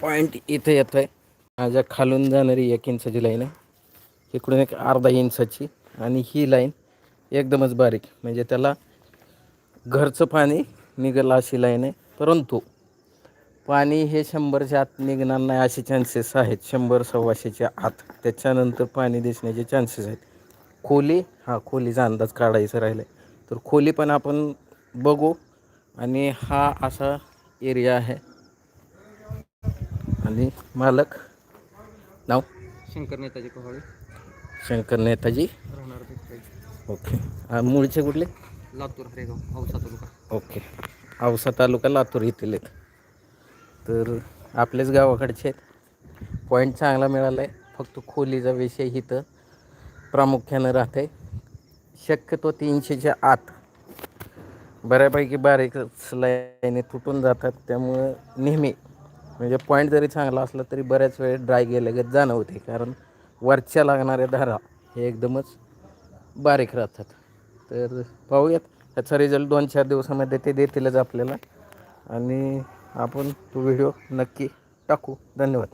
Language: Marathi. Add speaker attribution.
Speaker 1: पॉईंट इथे येतो आहे माझ्या खालून जाणारी एक इंचाची लाईन आहे. इकडून एक अर्धा इंचाची. आणि ही लाईन एकदमच बारीक. म्हणजे त्याला घरचं पाणी निघालं अशी लाईन आहे. परंतु पाणी हे शंभरच्या आत निघणार नाही असे चान्सेस आहेत. शंभर सव्वाशेच्या आत. त्याच्यानंतर पाणी दिसण्याचे चान्सेस आहेत. खोली हा खोलीचा अंदाज काढायचा राहिला आहे तर खोली पण आपण बघू. आणि हा असा एरिया आहे. आणि मालक नाव?
Speaker 2: शंकर नेताजी कव्हाळे
Speaker 1: शंकर नेताजी.
Speaker 2: राहणार.
Speaker 1: ओके. मूळचे कुठले?
Speaker 2: लातूर हरेगाव औसा तालुका.
Speaker 1: ओके. औसा तालुका लातूर येथील आहेत. तर आपल्याच गावाकडचे आहेत. पॉईंट चांगला मिळाला आहे फक्त खोलीचा विषय इथं प्रामुख्यानं राहते शक्यतो तीनशेच्या आत बऱ्यापैकी बारीकच लाईने तुटून जातात. त्यामुळं नेहमी म्हणजे पॉईंट जरी चांगला असला तरी बऱ्याच वेळ ड्राय गेल्यागत जाणवते. कारण वरच्या लागणाऱ्या धारा हे एकदमच बारीक राहतात. तर पाहूयात. त्याचा रिझल्ट दोन चार दिवसामध्ये ते देतीलच आपल्याला. आणि आपण तो व्हिडिओ नक्की टाकू. धन्यवाद.